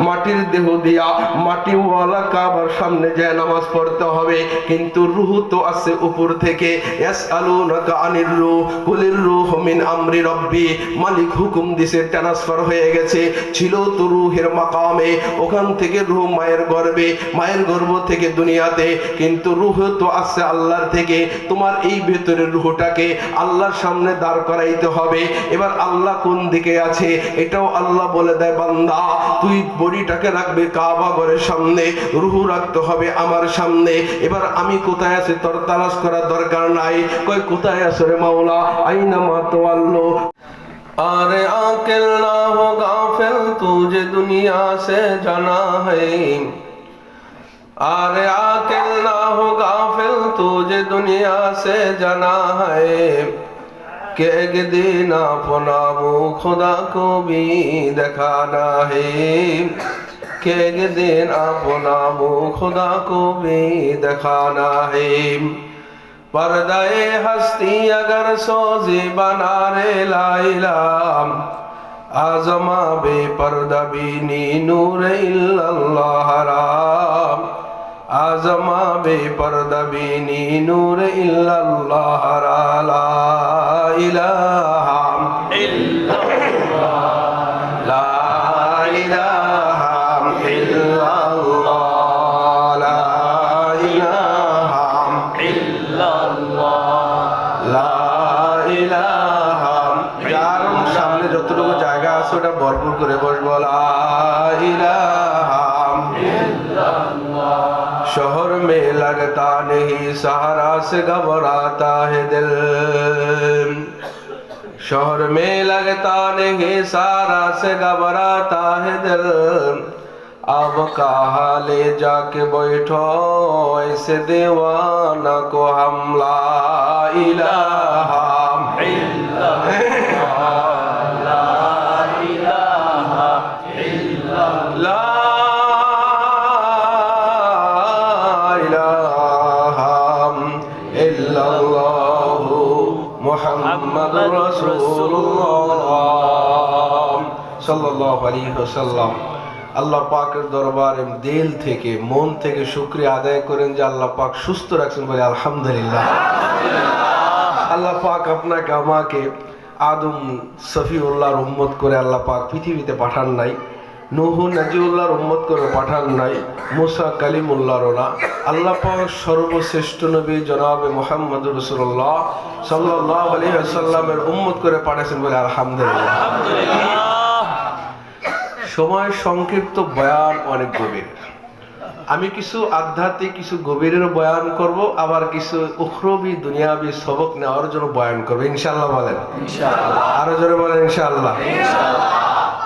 মাটির দেহ দিয়া মাটিওয়ালা কাবার সামনে যায় নামাজ পড়তে হবে। কিন্তু রুহ তো আছে উপর থেকে। মালিক হুকুম দিছে ট্রান্সফার হয়ে গেছে। ছিল তো রুহের মাকামে, ওখান থেকে রুহ মায়ের গর্ভে মায়ের গর্ভ থেকে দুনিয়াতে। কিন্তু রুহ তো আছে আল্লাহর থেকে। তোমার এই ভেতরের রুহটাকে আল্লাহর সামনে দাঁড় করাইতে হবে। এবার আল্লাহ কোন দিকে আছে? এটাও আল্লাহ বলে দেয়, বান্দা, তুই বডিটাকে রাখবে কাবা ঘরের সামনে, রুহু রাখতে হবে আমার সামনে। এবার আমি কোথায় আছি তোর তালাস করার দরকার নাই। কই কোথায় আছে রে মাওলা? আইনা মাতোয়াল্লো আরে আকেল না হো গাফেল তুঝে দুনিয়া সে জানা হ্যাঁ আরে আকেল না হো গাফেল তুঝে দুনিয়া সে জানা হ্যাঁ کہ ایک دن آپ نامو خدا کو بھی دکھانا ہے کہ ایک دن آپ نامو خدا کو بھی دکھانا ہے پردہ ہستی اگر سوزی بنا رے لائلہ آزما بے پردہ بینی نور اللہ رام আজমা বে পরদবিনী নূর ইল্লাল্লাহ লা ইলাহা লা ইলাহা लगता नहीं, सहारा से घबराता है दिल। शहर में लगता नहीं सारा से घबराता है दिल। अब कहा ले जाके बैठो, ऐसे दीवाना को हमला इलाहा। ইল্লাল্লাহ মুহাম্মাদুর রাসূলুল্লাহ সাল্লাল্লাহু আলাইহি ওয়াসাল্লাম। আল্লাহ পাকের দরবারে দিল থেকে, মন থেকে শুক্রিয়া আদায় করেন যে আল্লাহ পাক সুস্থ রাখছেন বলে আলহামদুলিল্লাহ। আল্লাহ পাক আপনাকে, আমাকে আদম সফিউল্লাহর উম্মত করে আল্লাহ পাক পৃথিবীতে পাঠান নাই। নুহু নাজিউল্লাহর উম্মত করে পাঠান নাই মুসা কালিমুল্লাহরও না আল্লাহ পাক সর্বশ্রেষ্ঠ নবী জনাবে মোহাম্মদ রসুল্লাহ সাল্লাহ আলী আসাল্লামের উম্মত করে পাঠাইছেন বলে আলহামদুলিল্লাহ। সময় সংক্ষিপ্ত বয়ান অনেক গভীর। আমি কিছু আধ্যাত্মিক কিছু গভীরের বয়ান করব আবার কিছু উখরবি দুনিয়াবি সবক নেওয়ার জন্য বয়ান করব। ইনশাল্লাহ বলেন। আরও জোরে বলেন ইনশাআল্লাহ।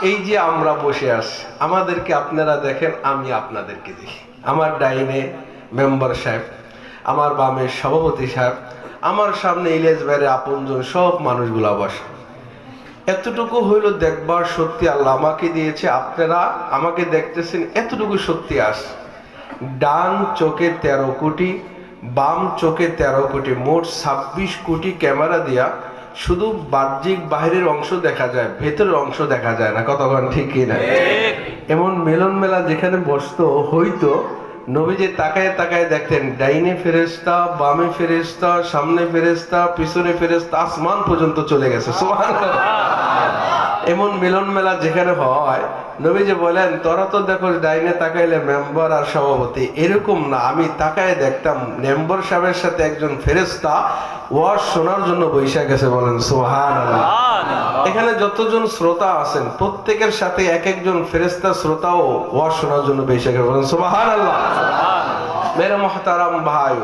এই যে আমরা বসে আছি, আমাদেরকে আপনারা দেখেন, আমি আপনাদেরকে দেখি। আমার ডাইনে মেম্বার সাহেব, আমার বামে সভাপতি সাহেব, আমার সামনে ইলিয়াস ভাইয়ের আপনজন সব মানুষগুলা বসে। এতটুকু হইল দেখবার সত্যি আল্লাহ আমাকে দিয়েছে। আপনারা আমাকে দেখতেছেন, এতটুকু সত্যি আস। ডান চোখে তেরো কোটি, বাম চোখে তেরো কোটি, মোট ছাব্বিশ কোটি ক্যামেরা দিয়া শুধু বাহ্যিক বাহিরের অংশ দেখা যায় ভেতরের অংশ দেখা যায় না কতক্ষণ ঠিক কিনা এমন মেলন মেলা যেখানে বসতো হইতো নবীজি তাকায় তাকায় দেখতেন ডাইনে ফেরেস্তা বামে ফেরেস্তা সামনে ফেরেস্তা পিছনে ফেরেস্তা আসমান পর্যন্ত চলে গেছে সুবহানাল্লাহ। এমন মিলন মেলা যেখানে হয় নবী যে বলেন তোরা তো দেখো ডাইনে তাকাইলে মেম্বার আর সভাপতি। এরকম না আমি তাকায় দেখতাম মেম্বার সাহেবের সাথে একজন ফেরেস্তা ওয়াজ শোনার জন্য বৈশা গেছে বলেন সোহান এখানে যতজন শ্রোতা আছেন প্রত্যেকের সাথে এক একজন ফেরেস্তা শ্রোতাও ওয়াজ শোনার জন্য বৈশা গেছে বলেন সোহান আল্লাহ মেরে মহতারাম ভাই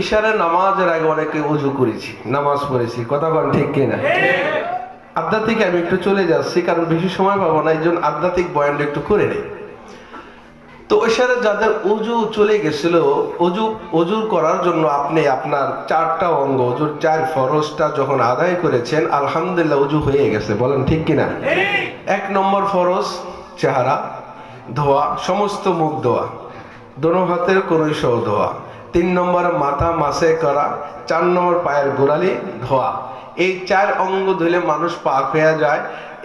ইশারে নামাজের আগে অনেকে উজু করেছি নামাজ পড়েছি। কথা বলেন ঠিক কিনা? আধ্যাত্মিক আমি একটু চলে যাচ্ছি, কারণ বেশি সময় পাবো না, এই জন্য আধ্যাত্মিক বয়ানটা একটু করে নেই। তো ওই সাথে যাদের অজু চলে গেছিল, অজু অজুর করার জন্য আপনি আপনার চারটা অঙ্গ, অজুর চার ফরজটা যখন আদায় করেছেন, আলহামদুলিল্লাহ অজু হয়ে গেছে, বলেন ঠিক কিনা? এক নম্বর ফরজ, চেহারা, ধোয়া, সমস্ত মুখ ধোয়া, দোনো হাতের কোনোই সহ ধোয়া। তিন নম্বর মাথা মাসে করা, চার নম্বর পায়ের গোড়ালি ধোয়া। এই চার অঙ্গ ধুলে মানুষ পাক হয়ে যায়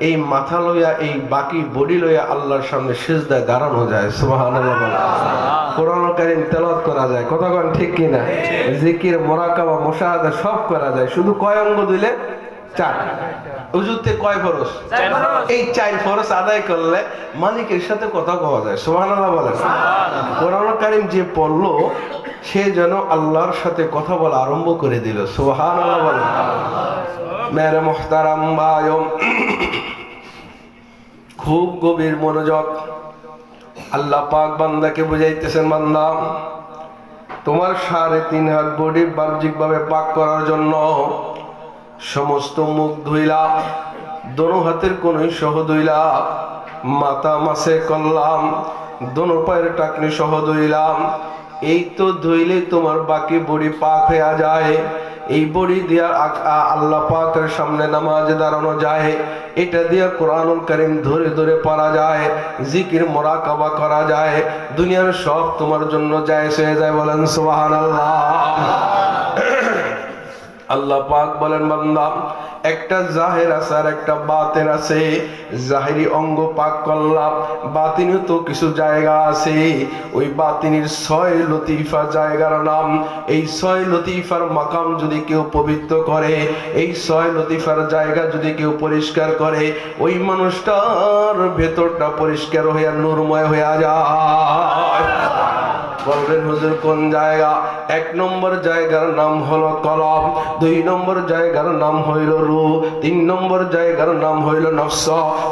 এই মাথা লইয়া এই বাকি বডি লইয়া আল্লাহর সামনে সিজদা গাড়ানো যায় সুবহানাল্লাহ কোরআন কারিম তেলাওয়াত করা যায় কথা কোন ঠিক কিনা? জিকির মোরাকাবা মুশাহাদা সব করা যায় শুধু কয় অঙ্গ দিলে চার। উজুতে কয় ফরজ? এই চার ফরজ আদায় করলে মালিকের সাথে কথা কওয়া যায় সুবহানাল্লাহ বলেন। কোরআন কারিম যে পড়ল সে যেন আল্লাহর সাথে কথা বলা আরম্ভ করে দিল। বায়ম। খুব গভীর মনোযোগ। আল্লাহ পাক বান্দাকে বুঝাইতেছেন, বান্দা, তোমার সাড়ে তিন হাত বডি বাহ্যিক ভাবে পাক করার জন্য সমস্ত মুখ ধুইলা দোনো হাতের কোন সহ ধুইলা মাথা মাসে করলাম, দোনো পায়ের টাকনি সহ ধুইলাম এই তো ধইলে তোমার বাকি বড়ি পাক হয়ে যায়। এই বড়ি দিয়া আল্লাহ পাকের সামনে নামাজ দাঁড়ানো যায়। এটা দিয়া কোরআনুল করিম ধরে ধরে পড়া যায়, জিকির মোরাকাবা করা যায়। দুনিয়ার সব তোমার জন্য যায় সে যায় বলেন সোহান আল্লাহ পাক বলেন, বান্দা, একটা জাহের আছে আর একটা বাতের আছে। জাহেরি অঙ্গ পাক করলাম, বাতিনও তো কিছু জায়গা আছে। ওই বাতিনির ছয় লতিফা জায়গার নাম, এই ছয় লতিফার মাকাম যদি কেউ পবিত্র করে, এই ছয় লতিফার জায়গা যদি কেউ পরিষ্কার করে, ওই মানুষটার ভেতরটা পরিষ্কার হইয়া নূরময় হইয়া যায়। বলবেন, হুজুর, কোন জায়গা? এক নম্বর জায়গার নাম হলো কলম, দুই নম্বর জায়গার নাম হইল রু তিন নম্বর জায়গার নাম হইল নফস,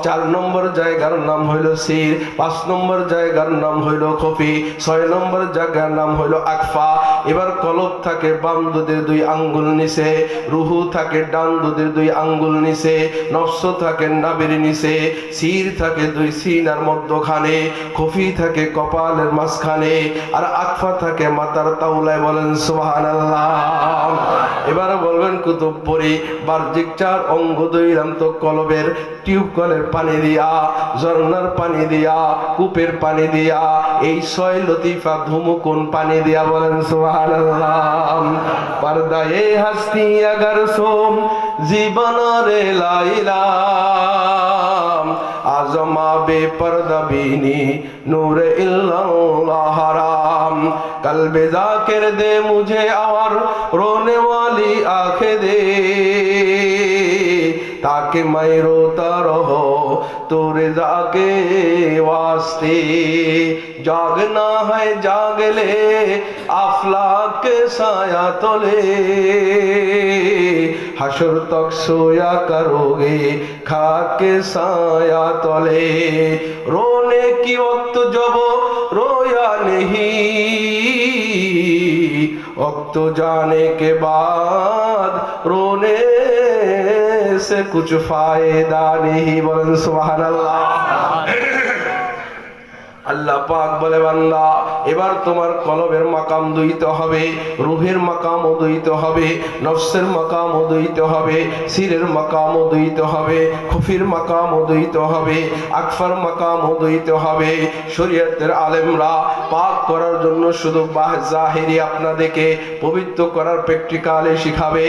চার নম্বর জায়গার নাম হইল সির, পাঁচ নম্বর জায়গার নাম হইল কফি ছয় নম্বর জায়গার নাম হইল আকফা। এবার কলব থাকে বাম দুধের দুই আঙ্গুল নিচে, রুহু থাকে ডান দুধের দুই আঙ্গুল নিচে, নফস থাকে নাবির নিচে, সির থাকে দুই সিনার মধ্যখানে কফি থাকে কপালের মাঝখানে, আর আর আকফা থাকে, মাতার তাউলায় বলেন সোহান এবার বলবেন, কুতুব পরি বার্জিক চার অঙ্গ দইলাম তো কলবের টিউব কলের পানি দিয়া ঝর্নার পানি দিয়া, কূপের পানি দিয়া, এই ছয় লতিফা ধুমু কোন পানি দিয়া বলেন সোহান পারদা এ হাসতি আগার সোম, জীবনরে লাইলা আজমা বিনি, নূর ইল্লাহ হারা कल्बे जाकिर दे मुझे और रोने वाली आंखें दे ताकि मैं रोता रहो तो रजा के वास्ते जागना है जाग ले आफलाक के साया तोले हशर तक सोया करोगे खाके साया तले रोने की वक्त जब रोया नहीं वक्त जाने के बाद रोने से कुछ फ़ायदा नहीं बोलन सुबह अल्लाह আল্লাহ পাক বলে, বান্দা, এবার তোমার কলবের মাকাম দইতে হবে, রুহের মাকাম দইতে হবে, নফসের মাকাম দইতে হবে, সিরের মাকাম দইতে হবে, খুফির মাকাম দইতে হবে, আকফার মাকাম দইতে হবে। শরীয়তের আলেমরা পাক করার জন্য শুধু জাহেরি আপনাদেরকে পবিত্র করার প্র্যাকটিক্যালে শিখাবে।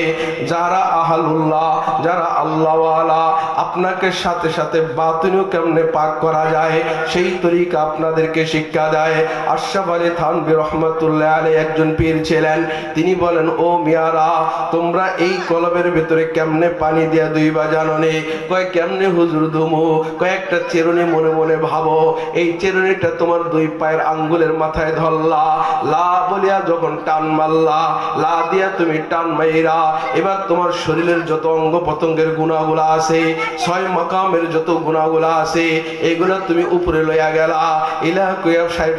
যারা আহালুল্লাহ, যারা আল্লাহওয়ালা, আপনাকে সাথে সাথে বাতিনও কেমনে পাক করা যায়, সেই তরিকা আপনাদেরকে শিক্ষা দেয়। আশরাফ আলী থানবি রহমতুল্লাহ আলী একজন পীর ছিলেন। তিনি বলেন, ও মিয়ারা, তোমরা এই কলবের ভেতরে কেমনে পানি দিয়া দুই বা জানো নে? কয়, কেমনে হুজুর ধুমু? কয়েকটা চেরুনি মনে মনে ভাবো, এই চেরুনিটা তোমার দুই পায়ের আঙ্গুলের মাথায় ধরলা। লা বলিয়া যখন টান মারলা, লা দিয়া তুমি টান মাইরা, এবার তোমার শরীরের যত অঙ্গ পতঙ্গের গুণাগুলা আছে, ছয় মাকামের যত গুণাগুলা আছে, এগুলা তুমি উপরে লইয়া গেলা। ইলা কুয়া সাহেব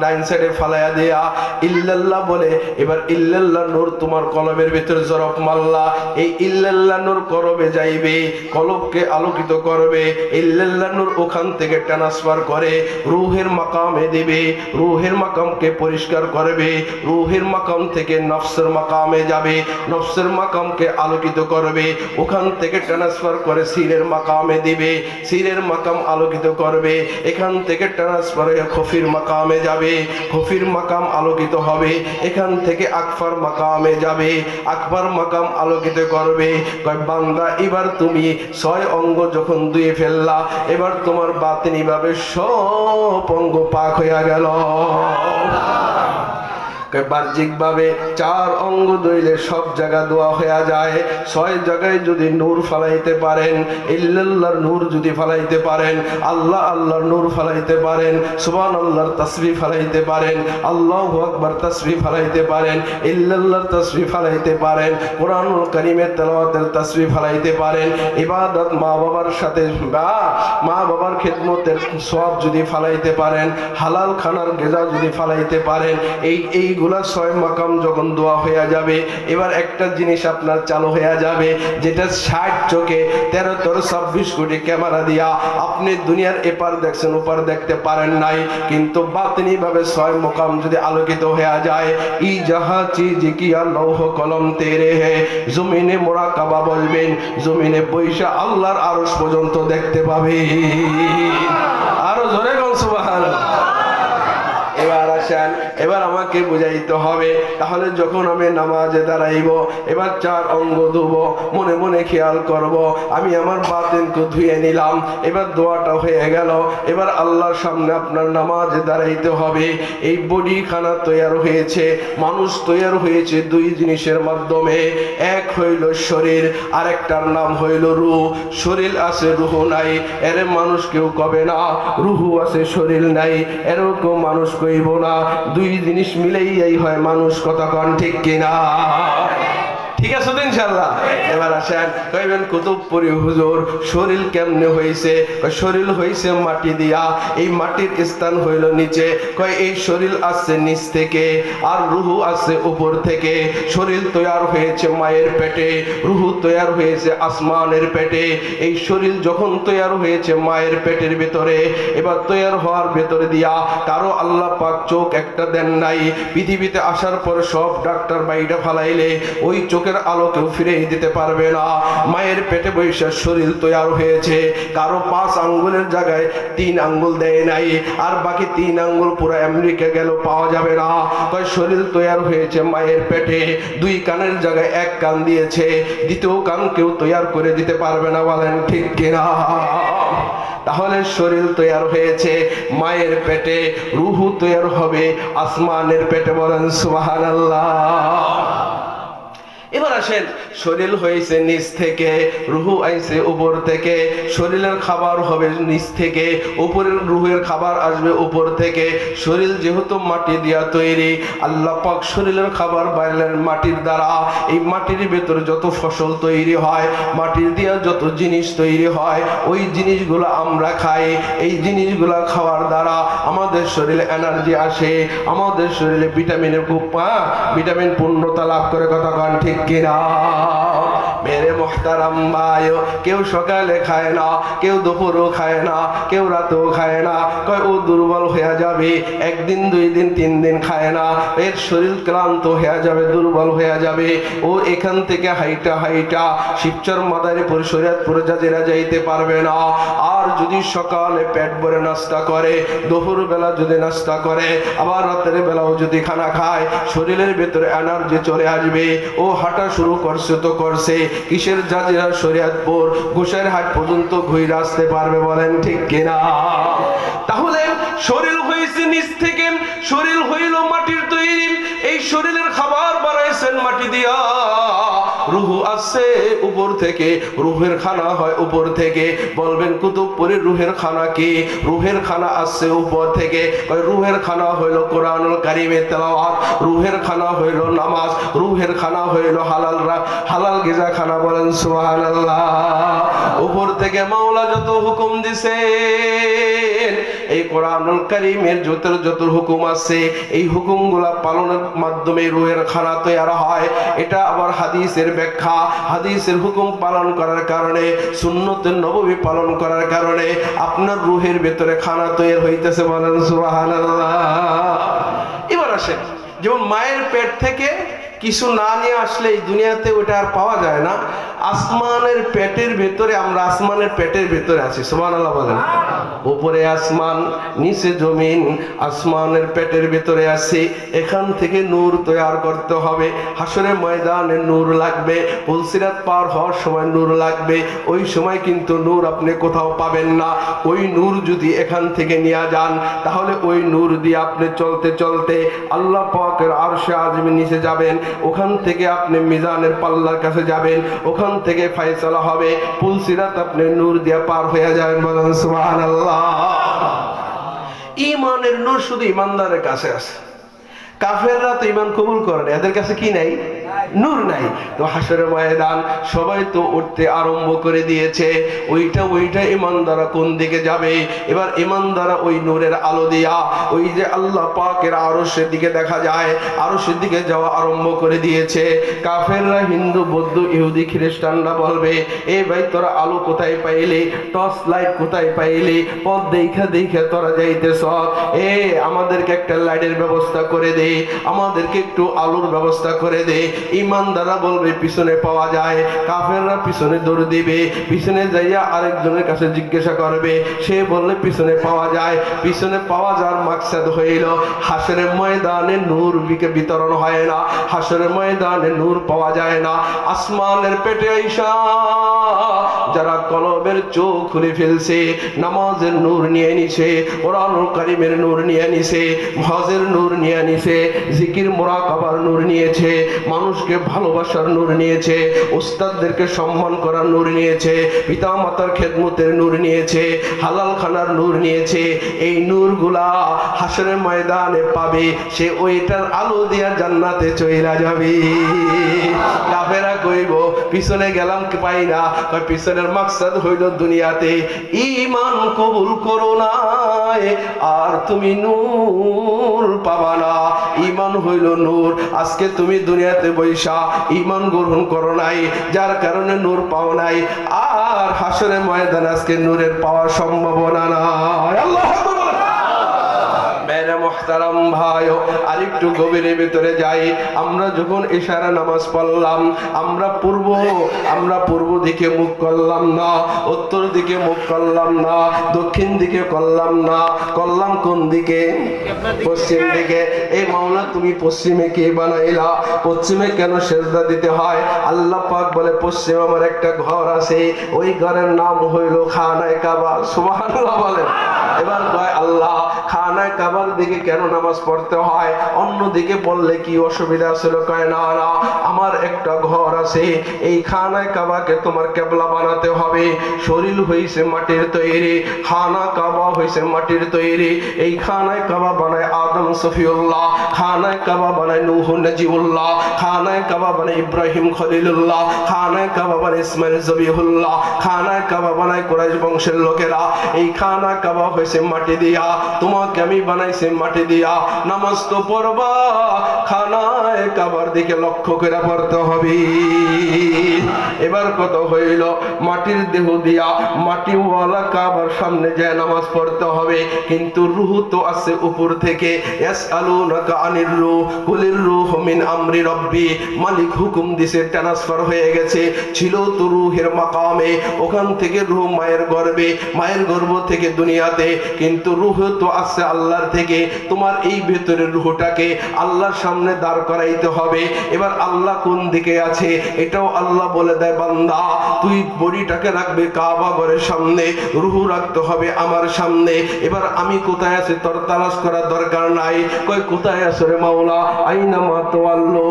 ডাইন সাইডে ফালাইয়া দিয়া, ইল্লাল্লাহ বলে, এবার ইল্লাল্লাহ তোমার কলমের ভিতরে জরফ মাল্লা। এই ইল্লাল্লাহ নূর যাইবে, কলবকে আলোকিত করবে। ইল্লাল্লাহ ওখান থেকে ট্রান্সফার করে, রুহের মাকামে দিবে। রুহের মাকামকে পরিষ্কার করবে। রুহের মাকাম থেকে নফসের মাকামে যাবে। নফসের মাকামকে আলোকিত করবে। ওখান থেকে ট্রান্সফার করে সিরের মাকামে দিবে। সিরের মাকাম আলোকিত করবে। এখান থেকে ট্রান্সফার হয়ে খফির মাকামে যাবে, খফির মাকাম আলোকিত হবে, এখান থেকে আকফার মাকামে যাবে আকবর মাকাম আলোকিত করবে বান্দা, এবার তুমি ছয় অঙ্গ যখন দুয়ে ফেললা, এবার তোমার বাতিনিভাবে সব অঙ্গ পাক হইয়া গেল। বাহ্যিক ভাবে চার অঙ্গ দইলে সব জায়গা দোয়া হয়ে যায়। ছয় জায়গায় যদি নূর ফালাইতে পারেন, ইল্লাল্লাহর নূর যদি ফালাইতে পারেন, আল্লাহ আল্লাহর নূর ফালাইতে পারেন সুবান আল্লাহর তসবি ফালাইতে পারেন, আল্লাহ আকবার তসবি ফালাইতে পারেন, ইল্লাল্লাহর তসবি ফালাইতে পারেন, কোরআনুল করিমের তেলাওয়াতের তসবি ফালাইতে পারেন, ইবাদত মা বাবার সাথে বা মা বাবার খেদমতের সব যদি ফালাইতে পারেন, হালাল খানার গেজা যদি ফালাইতে পারেন এই এইগুলা ছয় মাকাম যখন দোয়া হয়ে যাবে, এবার একটা জিনিস আপনার চালু হয়ে যাবে, যেটা ষাট চোখে, তেরো তেরো ছাব্বিশ কোটি ক্যামেরা দিয়া আপনি দুনিয়ার এপার দেখছেন, ওপার দেখতে পারেন নাই। কিন্তু বাতনি ভাবে ছয় মোকাম যদি আলোকিত হয়ে যায়, ই যাহা চিজ কিয়া লৌহ কলম তেরে হে। জমিনে মোরা কাবা বলবেন, জমিনে বৈশা আল্লাহর আরস পর্যন্ত দেখতে পাবে। আরও জোরে গল সুবহানাল্লাহ। এবার আসেন, এবার আমাকে বুঝাইতে হবে। তাহলে যখন আমি নামাজে দাঁড়াইব, এবার চার অঙ্গ ধুব, মনে মনে খেয়াল করব। আমি আমার বাতিনকে ধুয়ে নিলাম, এবার দোয়াটা হয়ে গেল। এবার আল্লাহর সামনে আপনার নামাজে দাঁড়াইতে হবে। এই বডি খানা তৈরি হয়েছে, মানুষ তৈরি হয়েছে দুই জিনিসের মাধ্যমে। এক হইল শরীর, আরেকটার নাম হইল রু শরীর আছে, রুহু নাই, এর মানুষ কেউ কবে না, রুহু আছে, শরীর নাই। এরকম মানুষ কইব না। দুই জিনিস মিলেই এই হয়। মানুষ কথা কন ঠিক কিনা? ঠিক আছে তো ইনশাল্লাহ এবার আসেন, কইবেন হুজুর, শরীর কেমনে শরীর মাটি দিয়া, এই মাটির স্থান হইল নিচে। এই শরীর নিচ থেকে, আর উপর থেকে। শরীর তৈয়ার হয়েছে মায়ের পেটে, রুহু তৈয়ার হয়েছে আসমানের পেটে। এই শরীর যখন তৈয়ার হয়েছে মায়ের পেটের ভেতরে, এবার তৈয়ার হওয়ার ভেতরে দিয়া কারও আল্লাহ পাক চোখ একটা দেন নাই। পৃথিবীতে আসার পর সব ডাক্তার বাইরে ফালাইলে, ওই চোখের আলো কেউ ফিরে দিতে পারবে না। মায়ের পেটে বৈশা শরীর তৈয়ার হয়েছে। কারও পাঁচ আঙ্গুলের জায়গায় তিন আঙ্গুল দেয় নাই। আর বাকি তিন আঙ্গুল পুরো আমেরিকা গেল, পাওয়া যাবে না। কয় শরীর তৈয়ার হয়েছে মায়ের পেটে। দুই কানের জায়গায় এক কান দিয়েছে। দ্বিতীয় কান কেউ তৈয়ার করে দিতে পারবে না বলেন ঠিক কিনা? তাহলে শরীর তৈয়ার হয়েছে, মায়ের পেটে রুহু তৈয়ার হবে, আসমানের পেটে বলেন সুবহানাল্লাহ। এবার আসেন শরীর হয়েছে নিচ থেকে রুহু আইছে উপর থেকে শরীরের খাবার হবে নিচ থেকে উপরের রুহের খাবার আসবে উপর থেকে শরীর যেহেতু মাটি দিয়া তৈরি আল্লাহ পাক শরীরের খাবার বাইলেন মাটির দ্বারা এই মাটির ভেতরে যত ফসল তৈরি হয় মাটির দিয়া যত জিনিস তৈরি হয় ওই জিনিসগুলো আমরা খাই এই জিনিসগুলো খাওয়ার দ্বারা আমাদের শরীরে এনার্জি আসে আমাদের শরীরে ভিটামিনের খুব আহ, ভিটামিন পূর্ণতা লাভ করে কথা ঠিক কিনা মেরে মোহতারাম ভাই কেউ সকালে খায় না, কেউ দুপুরও খায় না, কেউ রাতেও খায় না। কয়, ও দুর্বল হয়ে যাবে, একদিন, দুই দিন, তিন দিন খায় না। এর শরীর ক্লান্ত হয়ে যাবে, দুর্বল হয়ে যাবে। ও এখান থেকে হাইটা হাইটা, শিবচর মাদারে পরিশরিয়াত প্রজাতিরা যাইতে পারবে না। আর যদি সকালে পেট ভরে নাস্তা করে দুপুর বেলা যদি নাস্তা করে, আবার রাতের বেলাও যদি খানা খায়, শরীরের ভেতরে এনার্জি চলে আসবে। ও হাঁটা শুরু করছে তো করছে কিসের জাজিরা শরিয়াতপুর ঘুষের হাট পর্যন্ত ঘুরে আসতে পারবে বলেন ঠিক কিনা? তাহলে শরীর হয়েছে নিচ থেকে, শরীর হইল মাটির তৈরি। এই শরীরের খাবার বানাইছেন মাটি দিয়া। আসছে উপর থেকে, রুহের খানা হয় উপর থেকে। বলবেন, কুতুবপুরের রুহের খানা কি? রুহের খানা আসছে উপর থেকে। রুহের খানা হইল কোরআনুল কারিমে তেলাওয়াত, রুহের খানা হইল নামাজ, রুহের খানা হইল হালাল হালাল গেজা খানা বলেন, সুবহানাল্লাহ। উপর থেকে মাওলা যত হুকুম দিছে, এই কোরআনুল কারিমের যত যত হুকুম আছে, এই হুকুমগুলা পালনের মাধ্যমে রুহের খানা তৈরি হয়। এটা আবার হাদিসের ব্যাখ্যা। হাদিসের হুকুম পালন করার কারণে, সুন্নতের নবমী পালন করার কারণে আপনার রুহের ভেতরে খানা তৈরি হইতেছে বলেন এবার আসেন, যেমন মায়ের পেট থেকে কিছু না নিয়ে আসলে এই দুনিয়াতে ওটা আর পাওয়া যায় না। আসমানের পেটের ভেতরে, আমরা আসমানের পেটের ভেতরে আছি, সুবহানাল্লাহ বলেন। উপরে আসমান, নিচে জমিন, আসমানের পেটের ভেতরে আছি, এখান থেকে নূর তৈরি করতে হবে, হাসরে ময়দানে নূর লাগবে, পুলসিরাত পার হওয়ার সময় নূর লাগবে, ওই সময় কিন্তু নূর আপনি কোথাও পাবেন না, ওই নূর যদি এখান থেকে নিয়ে যান, তাহলে ওই নূর দিয়ে আপনি চলতে চলতে আল্লাহ পাকের আরশে আজমি নিচে যাবেন, ওখান থেকে আপনি মিজানের পাল্লার কাছে যাবেন, ওখান থেকে ফায়সালা হবে। পুলসিরাত আপনি নূর দিয়ে পার হয়ে যাবেন বলেন, সুবহানাল্লাহ। ইমানের নূর শুধু ইমানদারের কাছে আছে। কাফেররা তো ইমান কবুল করে না। এদের কাছে কি নাই? নূর নাই। তো হাসরের ময়দান সবাই তো উঠতে আরম্ভ করে দিয়েছে। ওইটা ওইটা ইমানদারা কোন দিকে যাবে? এবার ইমানদারা ওই নূরের আলো দিয়া ওই যে আল্লাহ পাকের আরশের দিকে দেখা যায়, আরশের দিকে যাওয়া আরম্ভ করে দিয়েছে। কাফেররা হিন্দু, বৌদ্ধ, ইহুদি, খ্রিস্টানরা বলবে, এ ভাই, তোরা আলো কোথায় পাইলে? টর্চ লাইট কোথায় পাইলে? পথ দেখা দেখা তোরা যাইতেছ। এ, আমাদেরকে একটা লাইটের ব্যবস্থা করে দে, আমাদেরকে একটু আলোর ব্যবস্থা করে দে। ইমানদারা বলবে, পিছনে পাওয়া যায়। কাফেররা পিছনে দৌড় দিবে। পিছনে যাইয়া আরেকজনের কাছে জিজ্ঞাসা করবে, সে বললে, পিছনে পাওয়া যায়। পিছনে পাওয়া যাওয়ার মাকসাদ হইল, হাসরের ময়দানে নূর বিকে বিতরণ হয় না। হাসরের ময়দানে নূর পাওয়া যায় না। আসমানের পেটে আইসা যারা কলবের চোখ খুলে ফেলছে, নামাজের নূর নিয়ে নিছে কোরআন কারিমের নূর নিয়ে নিছে, হজের নূর নিয়ে নিছে, জিকির মোরাকাবার নূর নিয়েছে, মানুষকে ভালোবাসার নূর নিয়েছে ওস্তাদদেরকে সম্মান করার নূর নিয়েছে পিতা মাতার খেদমতের নূর নিয়েছে, হালাল খানার নূর নিয়েছে, এই নূরগুলা হাসরের ময়দানে পাবে, সে ওইটার আলো দিয়া জান্নাতে চইলা যাবে। কাফেরা কইব, পিছনে গেলাম পাই না, কয় পিছনের মাকসাদ হইল দুনিয়াতে। ইমান কবুল করো নাই আর তুমি নূর পাবা না। ইমান হইল নূর। আজকে তুমি দুনিয়াতে বৈশা ইমান গ্রহণ করো নাই যার কারণে নূর পাও নাই। আর হাসরে ময়দান আজকে নূরের পাওয়ার সম্ভাবনা নাই। আল্লাহ মেরে মোহতারাম ভাই আরেকটু গভীরে ভিতরে যাই। আমরা যখন ইশারা নামাজ পড়লাম, আমরা পূর্ব আমরা পূর্ব দিকে মুখ করলাম না, উত্তর দিকে মুখ করলাম না, দক্ষিণ দিকে করলাম না, করলাম কোন দিকে? পশ্চিম দিকে। এই মাওলা, তুমি পশ্চিমে কে বানাইলা? পশ্চিমে কেন সেজদা দিতে হয়? আল্লাহ পাক বলে, পশ্চিমে আমার একটা ঘর আছে। ওই ঘরের নাম হইল খানায় কাবা। সুবহানাল্লাহ বলেন। এবার কয় আল্লাহ, খানায় কাবার দিকে কেন নামাজ পড়তে হয়? অন্য দিকে বললে কি অসুবিধা ছিল কয় না না আমার একটা ঘর আছে এই খানায় কাবাকে তোমার কেবলা বানাতে হবে। শরীর হইছে মাটির তৈরি, খানা কাবা হইছে মাটির তৈরি। এই খানায় কাবা বানায় আদম, সফিউল্লাহ। খানায় কাবা বানায় নূহ, নজিবুল্লাহ। খানায় কাবা বানায় ইব্রাহিম, খলিলুল্লাহ। খানায় কাবা বানায় ইসমাইল, জবিহুল্লাহ। খানায় কাবা বানায় কুরাইশ বংশের লোকেরা। এই খানা কাবা হয়েছে মাটি দিয়া। তোমাকে আমি বানাইছি মাটি দিয়া। নামাজ তো খানায় কাবার দিকে লক্ষ্য করে পড়তে হবে। এবার কত হইল? মাটির দেহ দিয়া কাবার সামনে যায় নামাজ পড়তে হবে। কিন্তু রুহ তো আছে উপর থেকে। ইয়াসআলুনাকা আনির রূহ, কুলির রূহ মিন আমরি রব্বি। মালিক হুকুম দিছে, ট্রান্সফার হয়ে গেছে। ছিল তো রুহের মাকামে। ওখান থেকে রুহ মায়ের গর্বে, মায়ের গর্ভ থেকে দুনিয়াতে। কিন্তু রুহ তো আছে আল্লাহর থেকে। তোমার এই ভেতরের রুহটাকে আল্লাহর সামনে দাঁড় করাইতে হবে। এবার আল্লাহ কোন দিকে আছে? এটাও আল্লাহ বলে দেয়, বান্দা, তুই বডিটাকে রাখবে কাবা ঘরের সামনে, রুহু রাখতে হবে আমার সামনে। এবার আমি কোথায় আছি? তোর তালাশ করার দরকার নাই। কই কোথায় আছো রে মাওলা? আইনা মাতো আল্লো